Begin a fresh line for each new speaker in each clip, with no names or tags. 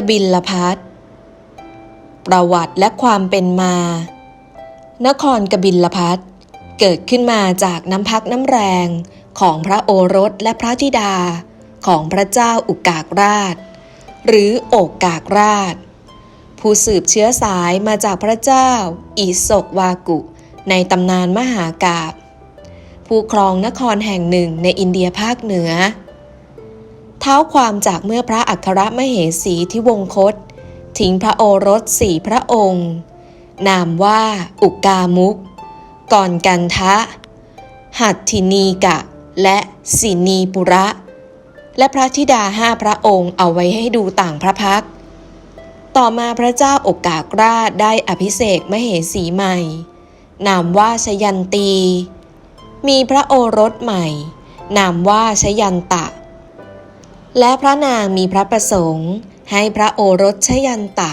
กบิลพัทประวัติและความเป็นมา นครกบิลพัทเกิดขึ้นมาจากน้ำพักน้ำแรงของพระโอรสและพระธิดาของพระเจ้าอุกากราช หรือโอกกากราช ผู้สืบเชื้อสายมาจากพระเจ้า อิศกวากุ ในตำนานมหากาบผู้ครองนครแห่งหนึ่งในอินเดียภาคเหนือ เท้าความจากเมื่อพระอัครมเหสีที่วงคต ทิ้งพระโอรสสี่พระองค์ นามว่าอุกามุก ก่อนกันทะ หัตถินีกะ และสินีปุระ และพระธิดาห้าพระองค์เอาไว้ให้ดูต่างพระพัก ต่อมาพระเจ้าอกกากราชได้อภิเษกมเหสีใหม่ นามว่าชยันตี มีพระโอรสใหม่ นามว่าชยันตะ และพระนางมีพระประสงค์ ให้พระโอรสชยันตะ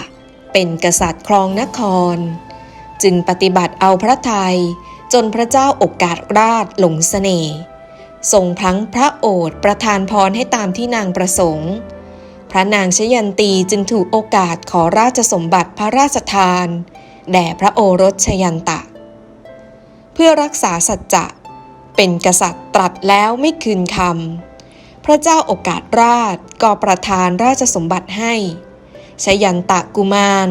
เป็นกษัตริย์ครองนคร จึงปฏิบัติเอาพระทัยจนพระเจ้าอกกาสราชหลงเสน่ห์ทรงพลั้งพระโอษฐ์ประทานพรให้ตามที่นางประสงค์ พระนางชยันตีจึงถูกโอกาสขอราชสมบัติพระราชทาน แด่พระโอรสชยันตะ เพื่อรักษาสัจจะ เป็นกษัตริย์ตรัสแล้วไม่คืนคำ พระเจ้าโอกาสราชก็ประทานราชสมบัติให้ชยันตะกุมาร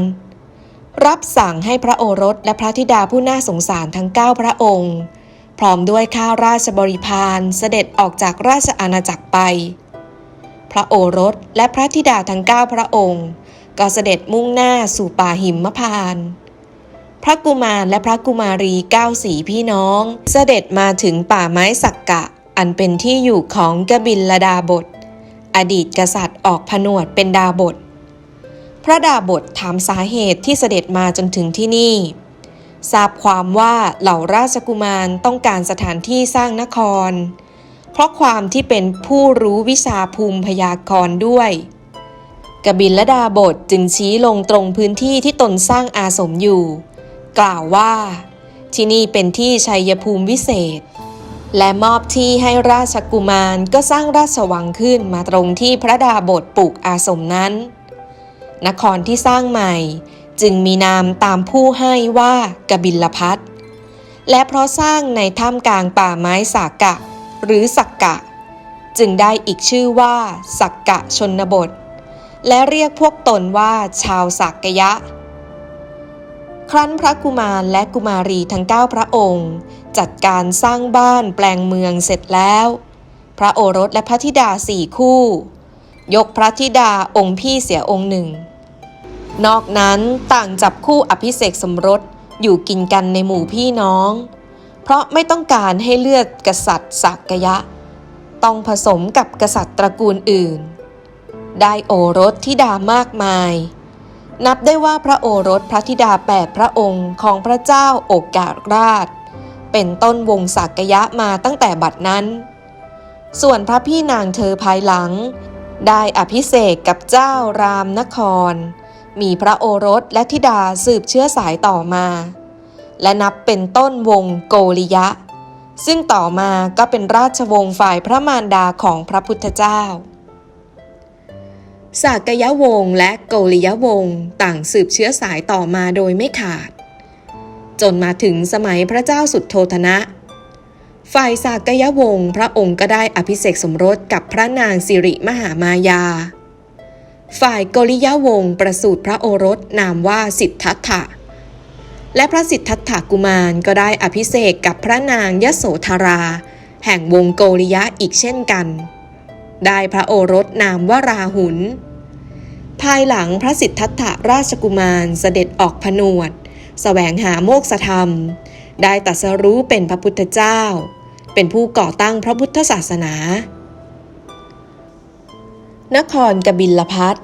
รับสั่งให้พระโอรสและพระธิดาผู้น่าสงสารทั้งเก้าพระองค์ พร้อมด้วยข้าราชบริพารเสด็จออกจากราชอาณาจักรไป พระโอรสและพระธิดาทั้งเก้าพระองค์ ก็เสด็จมุ่งหน้าสู่ป่าหิมพานต์พระกุมารและพระกุมารีเก้าสีพี่น้อง เสด็จมาถึงป่าไม้สักกะ อันเป็นที่อยู่ของกบิลดาบท อดีตกษัตริย์ออกผนวดเป็นดาบท พระดาบทถามสาเหตุที่เสด็จมาจนถึงที่นี่ ทราบความว่าเหล่าราชกุมารต้องการสถานที่สร้างนคร เพราะความที่เป็นผู้รู้วิชาภูมิพยากรณ์ด้วย กบิลดาบทจึงชี้ลงตรงพื้นที่ที่ตนสร้างอาสมอยู่ กล่าวว่า ที่นี่เป็นที่ชัยภูมิวิเศษ และมอบที่ให้ราชกุมารก็สร้างราชวังขึ้นมาตรงที่พระดาบทปลูกอาสมนั้น นครที่สร้างใหม่จึงมีนามตามผู้ให้ว่ากบิลพัทและเพราะสร้างในท่ามกลางป่าไม้สากะ หรือสักกะ จึงได้อีกชื่อว่าสักกะชนบท และเรียกพวกตนว่าชาวสักกยะ ครั้นพระกุมารและกุมารีทั้งเก้าพระองค์ จัดการสร้างบ้านแปลงเมืองเสร็จแล้ว พระโอรสและพระธิดาสี่คู่ ยกพระธิดาองค์พี่เสียองค์หนึ่ง นอกนั้นต่างจับคู่อภิเษกสมรสอยู่กินกันในหมู่พี่น้อง เพราะไม่ต้องการให้เลือดกษัตริย์สักยะ ต้องผสมกับกษัตริย์ตระกูลอื่น ได้โอรสธิดามากมาย นับได้ว่าพระโอรสพระธิดาแปดพระองค์ของพระเจ้าโอกาสราช เป็นต้นวงศักยะมาตั้งแต่บัดนั้น ส่วนพระพี่นางเธอภายหลัง ได้อภิเษกกับเจ้ารามนคร มีพระโอรสและธิดาสืบเชื้อสายต่อมา และนับเป็นต้นวงโกริยะ ซึ่งต่อมาก็เป็นราชวงศ์ฝ่ายพระมารดาของพระพุทธเจ้า สากยวงศ์และโกริยวงศ์ต่างสืบเชื้อสายต่อมาโดยไม่ขาด จนมาถึงสมัยพระเจ้าสุดโทธนะ ฝ่ายสากยวงศ์พระองค์ก็ได้อภิเษกสมรสกับพระนางสิริมหามายา ฝ่ายโกริยวงศ์ประสูติพระโอรสนามว่าสิทธัตถะ และพระสิทธัตถกุมารก็ได้อภิเษกกับพระนางยโสธรา แห่งวงโกริยะอีกเช่นกัน ได้พระโอรสนามว่าราหุล ภายหลังพระสิทธัตถราชกุมารเสด็จออกผนวดแสวงหาโมกษธรรม ได้ตัสรู้เป็นพระพุทธเจ้า เป็นผู้ก่อตั้งพระพุทธศาสนา นครกบิลพัท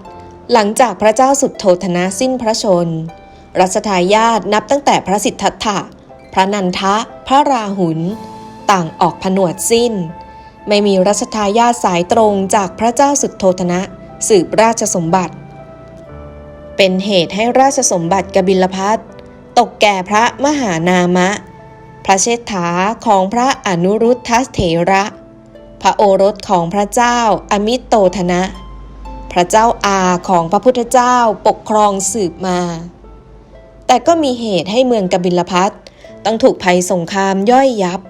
หลังจากพระเจ้าสุดโทธนะสิ้นพระชน รัชทายาทนับตั้งแต่พระสิทธัตถะ พระนันทะ พระราหุล ต่างออกผนวดสิ้น ไม่มีรัชทายาทสายตรงจากพระเจ้าสุดโทธนะ สืบราชสมบัติ เป็นเหตุให้ราชสมบัติกบิลพัทตกแก่พระมหานามะ พระเชษฐาของพระอนุรุทธเถระ พระโอรสของพระเจ้าอมิตโตธนะ พระเจ้าอาของพระพุทธเจ้าปกครองสืบมา แต่ก็มีเหตุให้เมืองกบิลพัทต้องถูกภัยสงครามย่อยยับ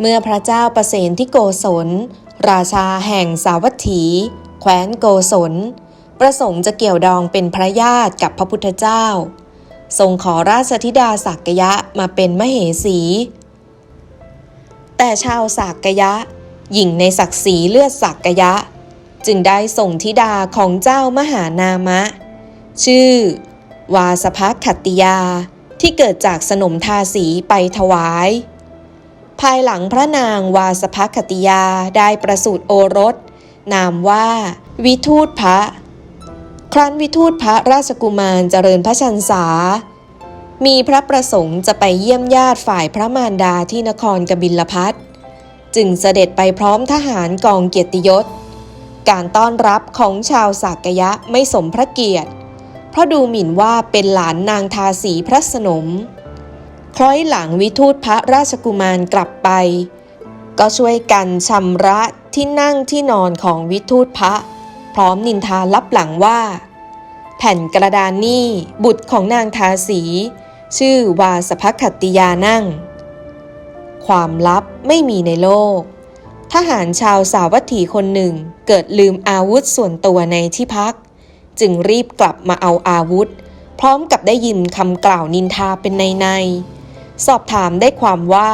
เมื่อพระเจ้าประเสนที่โกศล ราชาแห่งสาวัตถี แคว้นโกศล ประสงค์จะเกี่ยวดองเป็นพระญาติกับพระพุทธเจ้า ทรงขอราชธิดาสักยะมาเป็นมเหสี แต่ชาวสักยะ หญิงในศักดิ์ศรีเลือดสักยะ จึงได้ส่งธิดาของเจ้ามหานามะ ชื่อ วาสภขัตติยาที่เกิดจากสนมทาสีไปถวาย ภายหลังพระนางวาสภคติยาได้ประสูติโอรส นามว่า วิทูตพระ ครั้นวิทูตพระราชกุมารเจริญพระชันษา มีพระประสงค์จะไปเยี่ยมญาติฝ่ายพระมารดาที่นครกบิลพัทจึงเสด็จไปพร้อมทหารกองเกียรติยศ การต้อนรับของชาวสากยะไม่สมพระเกียรติ เพราะดูหมิ่นว่าเป็นหลานนางทาสีพระสนม คล้อยหลังวิทูตพระราชกุมารกลับไป ก็ช่วยกันชำระที่นั่งที่นอนของวิทูตพระ พร้อมนินทาลับหลังว่า แผ่นกระดานนี่บุตรของนางทาสี ชื่อวาสภคัตติยานั่ง ความลับไม่มีในโลก ทหารชาวสาวัตถีคนหนึ่งเกิดลืมอาวุธส่วนตัวในที่พัก จึงรีบกลับมาเอาอาวุธ พร้อมกับได้ยินคำกล่าวนินทาเป็นในใน สอบถามได้ความว่า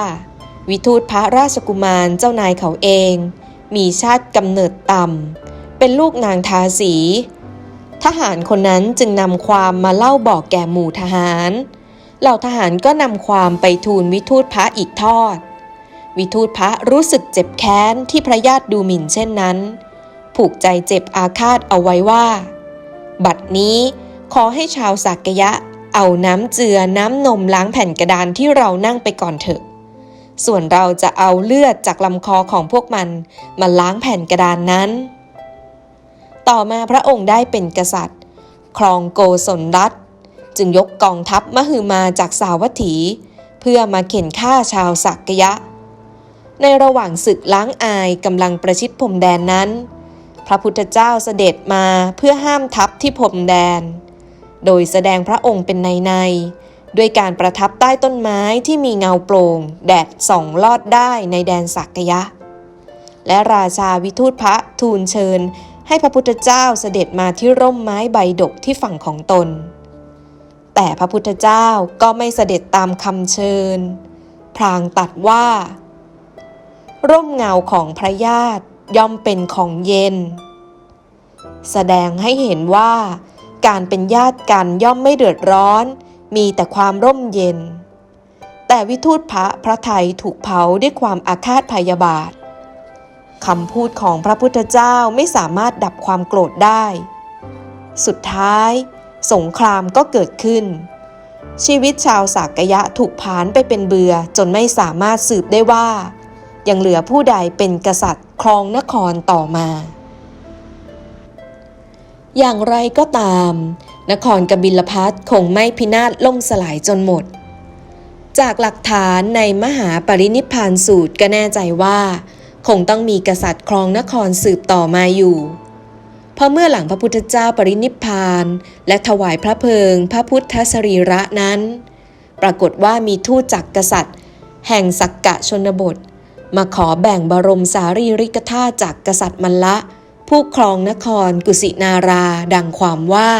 วิทูตพระราชกุมารเจ้านายเขาเอง มีชาติกำเนิดต่ำเป็นลูกนางทาสี ทหารคนนั้นจึงนำความมาเล่าบอกแก่หมู่ทหาร เหล่าทหารก็นำความไปทูลวิทูตพระอีกทอด วิทูตพระรู้สึกเจ็บแค้นที่พระญาติดูหมิ่นเช่นนั้น ผูกใจเจ็บอาฆาตเอาไว้ว่า บัดนี้ขอให้ชาวสักยะ เอาน้ำเจือน้ำนมล้างแผ่นกระดานที่เรานั่งไปก่อนเถอะ ส่วนเราจะเอาเลือดจากลำคอของพวกมัน มาล้างแผ่นกระดานนั้น ต่อมาพระองค์ได้เป็นกษัตริย์ ครองโกศลรัฐ จึงยกกองทัพมหึมาจากสาวัตถี เพื่อมาเข็นฆ่าชาวสักยะ ในระหว่างศึกล้างอายกำลังประชิดพรมแดนนั้น พระพุทธเจ้าเสด็จมาเพื่อห้ามทัพที่พรมแดน โดยแสดงพระองค์เป็นในในด้วยการประทับใต้ต้นไม้ที่มีเงาโปร่ง แดดส่องลอดได้ในแดนสักยะ และราชาวิทูตพระทูลเชิญ ให้พระพุทธเจ้าเสด็จมาที่ร่มไม้ใบดกที่ฝั่งของตน แต่พระพุทธเจ้าก็ไม่เสด็จตามคำเชิญ พรางตัดว่า ร่มเงาของพระญาติย่อมเป็นของเย็น แสดงให้เห็นว่า การเป็นญาติกันย่อมไม่เดือดร้อน มีแต่ความร่มเย็น แต่วิทูตพระพระไทยถูกเผาด้วยความอาฆาตพยาบาทคำพูดของพระพุทธเจ้าไม่สามารถดับความโกรธได้ สุดท้าย สงครามก็เกิดขึ้น ชีวิตชาวสากยะถูกผานไปเป็นเบือจนไม่สามารถสืบได้ว่า ยังเหลือผู้ใดเป็นกษัตริย์ครองนครต่อมา อย่างไรก็ตาม นครกบิลพัทคงไม่พินาศล่มสลายจนหมด จากหลักฐานในมหาปรินิพานสูตรก็แน่ใจว่า คงต้องมีกษัตริย์ครองนครสืบต่อมาอยู่เพราะเมื่อหลังพระพุทธเจ้าปรินิพาน และถวายพระเพลิง พระพุทธสรีระนั้น ปรากฏว่ามีทูตจากกษัตริย์ แห่งสักกะชนบท มาขอแบ่งบรมสารีริกธาตุจากกษัตริย์มัลละ ผู้ครองนครกุสินาราดังความว่า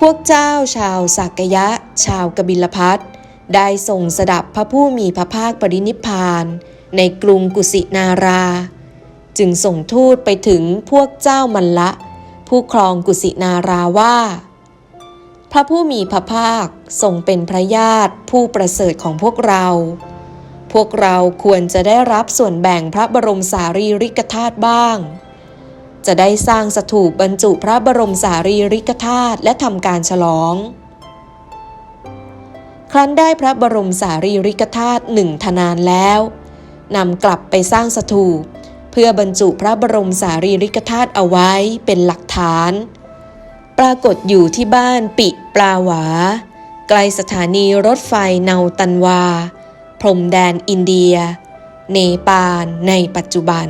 พวกเจ้าชาวสักยะ ชาวกบิลพัทได้ส่งสดับพระผู้มีพระภาคปรินิพพาน ในกรุงกุสินารา จึงส่งทูตไปถึงพวกเจ้ามัลละ ผู้ครองกุสินาราว่า พระผู้มีพระภาคทรงเป็นพระญาติผู้ประเสริฐของพวกเรา พวกเราควรจะได้รับส่วนแบ่งพระบรมสารีริกธาตุบ้าง จะได้สร้างสถูปบรรจุพระบรมสารีริกธาตุและทำการฉลอง ครั้นได้พระบรมสารีริกธาตุหนึ่งทนานแล้วนำกลับไปสร้างสถูปเพื่อบรรจุพระบรมสารีริกธาตุเอาไว้เป็นหลักฐาน ปรากฏอยู่ที่บ้านปิปลาหวา ไกลสถานีรถไฟเนาตันวา พรมแดนอินเดีย เนปาลในปัจจุบัน